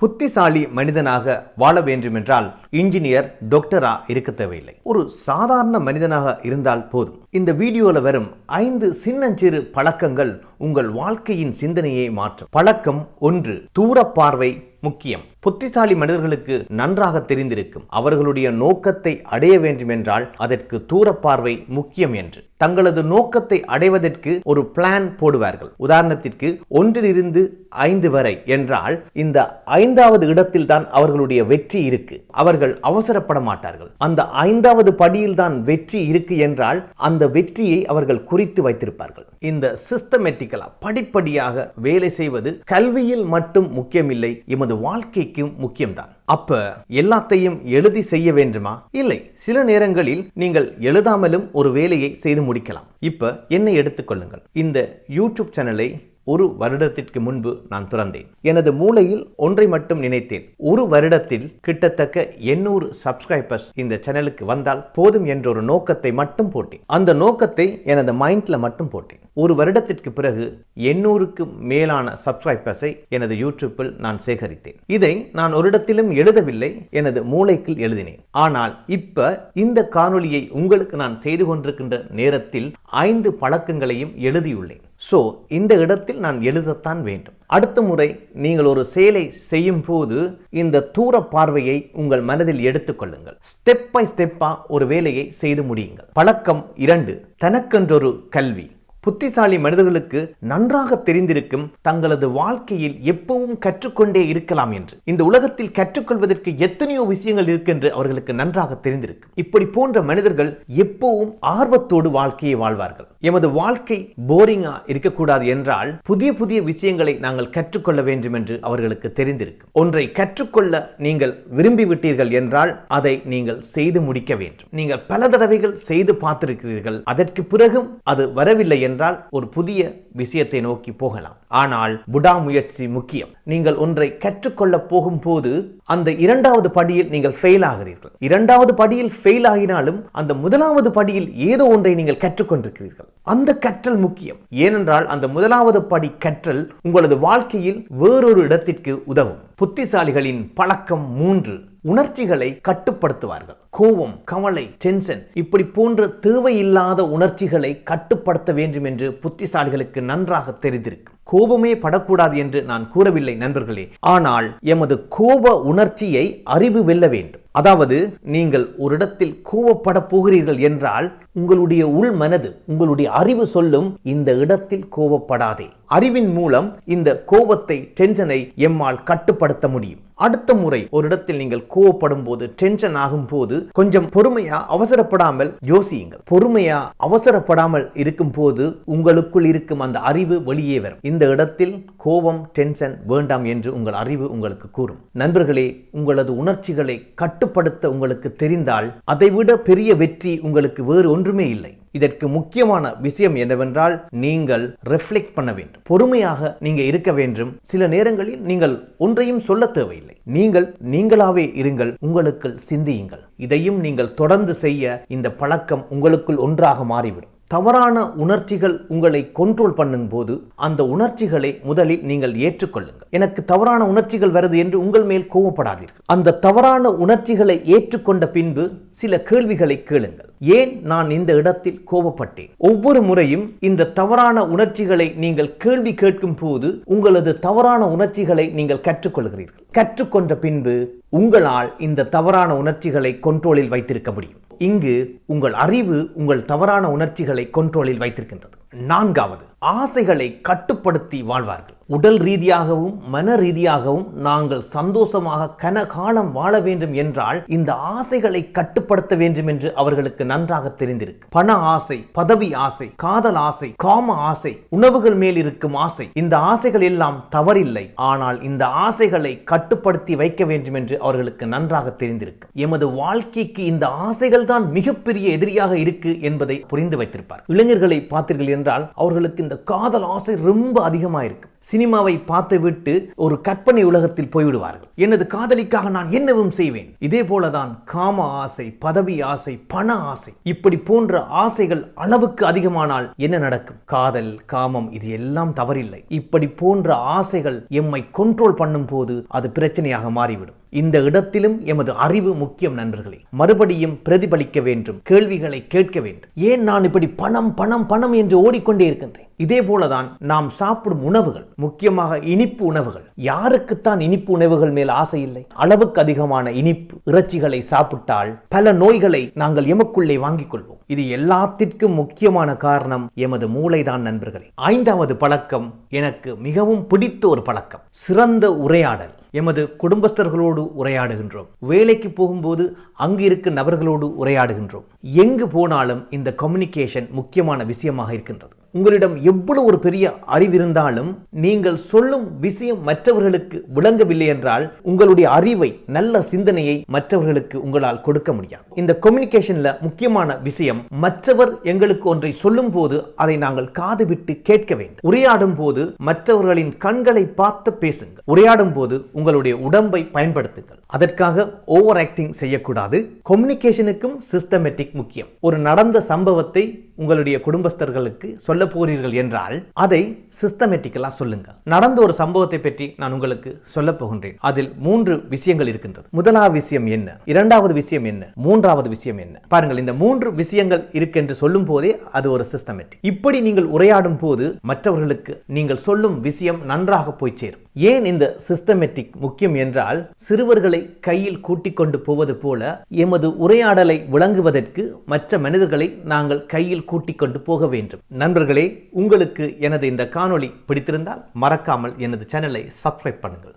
புத்திசாலி மனிதனாக வாழ வேண்டுமென்றால் இன்ஜினியர் டாக்டரா இருக்க தேவையில்லை. ஒரு சாதாரண மனிதனாக இருந்தால் போதும். இந்த வீடியோவில் வரும் ஐந்து சின்னஞ்சிறு பழக்கங்கள் உங்கள் வாழ்க்கையின் சிந்தனையை மாற்றும். பழக்கம் ஒன்று தூர பார்வை முக்கியம். புத்திசாலி மனிதர்களுக்கு நன்றாக தெரிந்திருக்கும். அவர்களுடைய நோக்கத்தை அடைய வேண்டுமென்றால் அதற்கு தூரப்பார்வை முக்கியம் என்று. தங்களது நோக்கத்தை அடைவதற்கு ஒரு பிளான் போடுவார்கள். உதாரணத்திற்கு ஒன்றிலிருந்து ஐந்து வரை என்றால் இந்த ஐந்தாவது இடத்தில் தான் அவர்களுடைய வெற்றி இருக்கு. அவர்கள் அவசரப்பட மாட்டார்கள். அந்த ஐந்தாவது படியில் தான் வெற்றி இருக்கு என்றால் அந்த வெற்றியை அவர்கள் குறித்து வைத்திருப்பார்கள். இந்த சிஸ்டமேட்டிக்கலா படிப்படியாக வேலை செய்வது கல்வியில் மட்டும் முக்கியமில்லை எமது வாழ்க்கைக்கும் முக்கியம்தான். அப்ப எல்லாத்தையும் எழுதி செய்ய வேண்டுமா? இல்லை. சில நேரங்களில் நீங்கள் எழுதாமலும் ஒரு வேலையை செய்து முடிக்கலாம். இப்ப என்னை எடுத்துக்கொள்ளுங்கள் இந்த யூடியூப் சேனலை ஒரு வருடத்திற்கு முன்பு நான் துறந்தேன் எனது மூளையில் ஒன்றை மட்டும் நினைத்தேன். ஒரு வருடத்தில் கிட்டத்தக்க எண்ணூறு சப்ஸ்கிரைபர்ஸ் இந்த சேனலுக்கு வந்தால் போதும் என்ற ஒரு நோக்கத்தை மட்டும் போட்டேன். அந்த நோக்கத்தை எனது மைண்ட்ல மட்டும் போட்டேன். ஒரு வருடத்திற்கு பிறகு எண்ணூறுக்கு மேலான சப்ஸ்கிரைபர்ஸை எனது யூடியூப்பில் நான் சேகரித்தேன். இதை நான் ஒரு இடத்திலும் எழுதவில்லை எனது மூளைக்குள் எழுதினேன். ஆனால் இப்ப இந்த காணொலியை உங்களுக்கு நான் செய்து கொண்டிருக்கின்ற நேரத்தில் ஐந்து பழக்கங்களையும் எழுதியுள்ளேன். ஸோ இந்த இடத்தில் நான் எழுதத்தான் வேண்டும். அடுத்த முறை நீங்கள் ஒரு செயலை செய்யும் போது இந்த தூர பார்வையை உங்கள் மனதில் எடுத்துக்கொள்ளுங்கள். ஸ்டெப் பை ஸ்டெப்பா ஒரு வேலையை செய்து முடியுங்கள். பழக்கம் இரண்டு தனக்கென்றொரு கல்வி. புத்திசாலி மனிதர்களுக்கு நன்றாக தெரிந்திருக்கும் தங்களது வாழ்க்கையில் எப்பவும் கற்றுக்கொண்டே இருக்கலாம் என்று. இந்த உலகத்தில் கற்றுக்கொள்வதற்கு எத்தனையோ விஷயங்கள் இருக்கின்று அவர்களுக்கு நன்றாக தெரிந்திருக்கும். இப்படி போன்ற மனிதர்கள் எப்பவும் ஆர்வத்தோடு வாழ்க்கையை வாழ்வார்கள். எமது வாழ்க்கை போரிங்கா இருக்கக்கூடாது என்றால் புதிய புதிய விஷயங்களை நாங்கள் கற்றுக்கொள்ள வேண்டும் என்று அவர்களுக்கு தெரிந்திருக்கும். ஒன்றை கற்றுக்கொள்ள நீங்கள் விரும்பி விட்டீர்கள் என்றால் அதை நீங்கள் செய்து முடிக்க வேண்டும். நீங்கள் பல தடவைகள் செய்து பார்த்திருக்கிறீர்கள். அதற்கு பிறகும் அது வரவில்லை என்றால் ஒரு புதிய விஷயத்தை நோக்கி போகலாம். ஆனால் விடாமுயற்சி முக்கியம். நீங்கள் ஒன்றை கற்றுக்கொள்ள போகும் போது அந்த இரண்டாவது படியில் நீங்கள் ஃபெயில் ஆகிறீர்கள். இரண்டாவது படியில் ஃபெயில் ஆகினாலும் அந்த முதலாவது படியில் ஏதோ ஒன்றை நீங்கள் கற்றுக்கொண்டிருக்கிறீர்கள். அந்த கற்றல் முக்கியம். ஏனென்றால் அந்த முதலாவது படி கற்றல் உங்களது வாழ்க்கையில் வேறொரு இடத்திற்கு உதவும். புத்திசாலிகளின் பழக்கம் மூன்று. உணர்ச்சிகளை கட்டுப்படுத்துவார்கள். கோபம் கவலை டென்ஷன் இப்படி போன்ற தேவையில்லாத உணர்ச்சிகளை கட்டுப்படுத்த வேண்டும் என்று புத்திசாலிகளுக்கு நன்றாக தெரிந்திருக்கும் கோபமே படக்கூடாது என்று நான் கூறவில்லை நண்பர்களே. ஆனால் எமது கோப உணர்ச்சியை அறிவு வெல்ல வேண்டும். அதாவது நீங்கள் ஒரு இடத்தில் கோபப்பட போகிறீர்கள் என்றால் உங்களுடைய உள் மனது உங்களுடைய அறிவு சொல்லும் இந்த இடத்தில் கோபப்படாதே. அறிவின் மூலம் இந்த கோபத்தை டென்ஷனை எம்மால் கட்டுப்படுத்த முடியும். அடுத்த முறை ஒரு இடத்தில் நீங்கள் கோவப்படும் போது டென்ஷன் ஆகும் போது கொஞ்சம் பொறுமையா அவசரப்படாமல் யோசியுங்கள். பொறுமையா அவசரப்படாமல் இருக்கும் போது உங்களுக்குள் இருக்கும் அந்த அறிவு வெளியே வரும். இந்த இடத்தில் கோபம் டென்ஷன் வேண்டாம் என்று உங்கள் அறிவு உங்களுக்கு கூறும். நண்பர்களே உங்களது உணர்ச்சிகளை கட்டுப்படுத்த உங்களுக்கு தெரிந்தால் அதைவிட பெரிய வெற்றி உங்களுக்கு வேறு ஒன்றுமே இல்லை. இதற்கு முக்கியமான விஷயம் என்னவென்றால் நீங்கள் ரெஃப்ளெக்ட் பண்ண வேண்டும். பொறுமையாக நீங்க இருக்க வேண்டும். சில நேரங்களில் நீங்கள் ஒன்றையும் சொல்ல தேவையில்லை. நீங்கள் நீங்களாவே இருங்கள் உங்களுக்குள் சிந்தியுங்கள். இதையும் நீங்கள் தொடர்ந்து செய்ய இந்த பழக்கம் உங்களுக்குள் ஒன்றாக மாறிவிடும். தவறான உணர்ச்சிகள் உங்களை கண்ட்ரோல் பண்ணும் போது அந்த உணர்ச்சிகளை முதலில் நீங்கள் ஏற்றுக்கொள்ளுங்கள். எனக்கு தவறான உணர்ச்சிகள் வருது என்று உங்கள் மேல் கோவப்படாதீர்கள். அந்த தவறான உணர்ச்சிகளை ஏற்றுக்கொண்ட பின்பு சில கேள்விகளை கேளுங்கள். ஏன் நான் இந்த இடத்தில் கோபப்பட்டேன் ஒவ்வொரு முறையும் இந்த தவறான உணர்ச்சிகளை நீங்கள் கேள்வி கேட்கும் போது உங்களது தவறான உணர்ச்சிகளை நீங்கள் கற்றுக்கொள்கிறீர்கள். கற்றுக்கொண்ட பின்பு உங்களால் இந்த தவறான உணர்ச்சிகளை கண்ட்ரோலில் வைத்திருக்க முடியும். இங்கு உங்கள் அறிவு உங்கள் தவறான உணர்ச்சிகளை கண்ட்ரோலில் வைத்திருக்கின்றது. நான்காவது ஆசைகளை கட்டுப்படுத்தி வாழ்வார்கள். உடல் ரீதியாகவும் மன ரீதியாகவும் நாங்கள் சந்தோஷமாக கனகாலம் வாழ வேண்டும் என்றால் இந்த ஆசைகளை கட்டுப்படுத்த வேண்டும் என்று அவர்களுக்கு நன்றாக தெரிந்திருக்கு. பண ஆசை பதவி ஆசை காதல் ஆசை காம ஆசை உணவுகள் மேல் இருக்கும் ஆசை இந்த ஆசைகள் எல்லாம் தவறில்லை. ஆனால் இந்த ஆசைகளை கட்டுப்படுத்தி வைக்க வேண்டும் என்று அவர்களுக்கு நன்றாக தெரிந்திருக்கு. எமது வாழ்க்கைக்கு இந்த ஆசைகள் தான் மிகப்பெரிய எதிரியாக இருக்கு என்பதை புரிந்து வைத்திருப்பார். இளைஞர்களை பார்த்தீர்கள் என்றால் அவர்களுக்கு இந்த காதல் ஆசை ரொம்ப அதிகமாக இருக்கு சினிமாவை பார்த்துவிட்டு ஒரு கற்பனை உலகத்தில் போய்விடுவார்கள். எனது காதலிக்காக நான் என்னவும் செய்வேன். இதே போலதான் காம ஆசை பதவி ஆசை பண ஆசை இப்படி போன்ற ஆசைகள் அளவுக்கு அதிகமானால் என்ன நடக்கும்? காதல் காமம் இது எல்லாம் தவறில்லை. இப்படி போன்ற ஆசைகள் எம்மை கண்ட்ரோல் பண்ணும் போது அது பிரச்சனையாக மாறிவிடும். இந்த இடத்திலும் எமது அறிவு முக்கியம் நண்பர்களே. மறுபடியும் பிரதிபலிக்க வேண்டும் கேள்விகளை கேட்க வேண்டும். ஏன் நான் இப்படி பணம் பணம் பணம் என்று ஓடிக்கொண்டே இருக்கின்றேன்? இதே போலதான் நாம் சாப்பிடும் உணவுகள் முக்கியமாக இனிப்பு உணவுகள். யாருக்குத்தான் இனிப்பு உணவுகள் மேல் ஆசை இல்லை? அளவுக்கு அதிகமான இனிப்பு இறைச்சிகளை சாப்பிட்டால் பல நோய்களை நாங்கள் எமக்குள்ளே வாங்கிக் கொள்வோம். இது எல்லாத்திற்கும் முக்கியமான காரணம் எமது மூளைதான் நண்பர்களே. ஐந்தாவது பழக்கம் எனக்கு மிகவும் பிடித்த ஒரு பழக்கம் சிறந்த உரையாடல். எமது குடும்பஸ்தர்களோடு உரையாடுகின்றோம். வேலைக்கு போகும்போது அங்கு இருக்கும் நபர்களோடு உரையாடுகின்றோம். எங்கு போனாலும் இந்த கம்யூனிகேஷன் முக்கியமான விஷயமாக இருக்கின்றது. உங்களிடம் எவ்வளவு ஒரு பெரிய அறிவு இருந்தாலும் நீங்கள் சொல்லும் விஷயம் மற்றவர்களுக்கு விளங்கவில்லை என்றால் உங்களுடைய அறிவை நல்ல சிந்தனையை மற்றவர்களுக்கு உங்களால் கொடுக்க முடியாது. இந்த கம்யூனிகேஷன்ல முக்கியமான விஷயம் மற்றவர் எங்களுக்கு ஒன்றை சொல்லும் போது அதை நாங்கள் காது விட்டு கேட்க வேண்டும். உரையாடும் போது மற்றவர்களின் கண்களை பார்த்து பேசுங்கள். உரையாடும் போது உங்களுடைய உடம்பை பயன்படுத்துங்கள். அதற்காக ஓவர் ஆக்டிங் செய்யக்கூடாது கம்யூனிகேஷனுக்கும் சிஸ்டமேட்டிக் முக்கியம். ஒரு நடந்த சம்பவத்தை உங்களுடைய குடும்பஸ்தர்களுக்கு சொல்ல போகிறீர்கள் என்றால் அதை சிஸ்டமேட்டிக்கலாக சொல்லுங்க நடந்த ஒரு சம்பவத்தை பற்றி நான் உங்களுக்கு சொல்ல போகின்றேன். அதில் மூன்று விஷயங்கள் இருக்கின்றது. முதலாவது விஷயம் என்ன? இரண்டாவது விஷயம் என்ன? மூன்றாவது விஷயம் என்ன? பாருங்கள் இந்த மூன்று விஷயங்கள் இருக்கு என்று சொல்லும் போதே அது ஒரு சிஸ்டமேட்டிக் இப்படி நீங்கள் உரையாடும் போது மற்றவர்களுக்கு நீங்கள் சொல்லும் விஷயம் நன்றாக போய் சேரும். ஏன் இந்த சிஸ்டமேட்டிக் முக்கியம் என்றால் சிறுவர்களை கையில் கூட்டிக் கொண்டு போவது போல எமது உரையாடலை விளங்குவதற்கு மற்ற மனிதர்களை நாங்கள் கையில் கூட்டிக் கொண்டு போக வேண்டும். நண்பர்களே உங்களுக்கு எனது இந்த காணொளி பிடித்திருந்தால் மறக்காமல் எனது சேனலை சப்ஸ்கிரைப் பண்ணுங்கள்.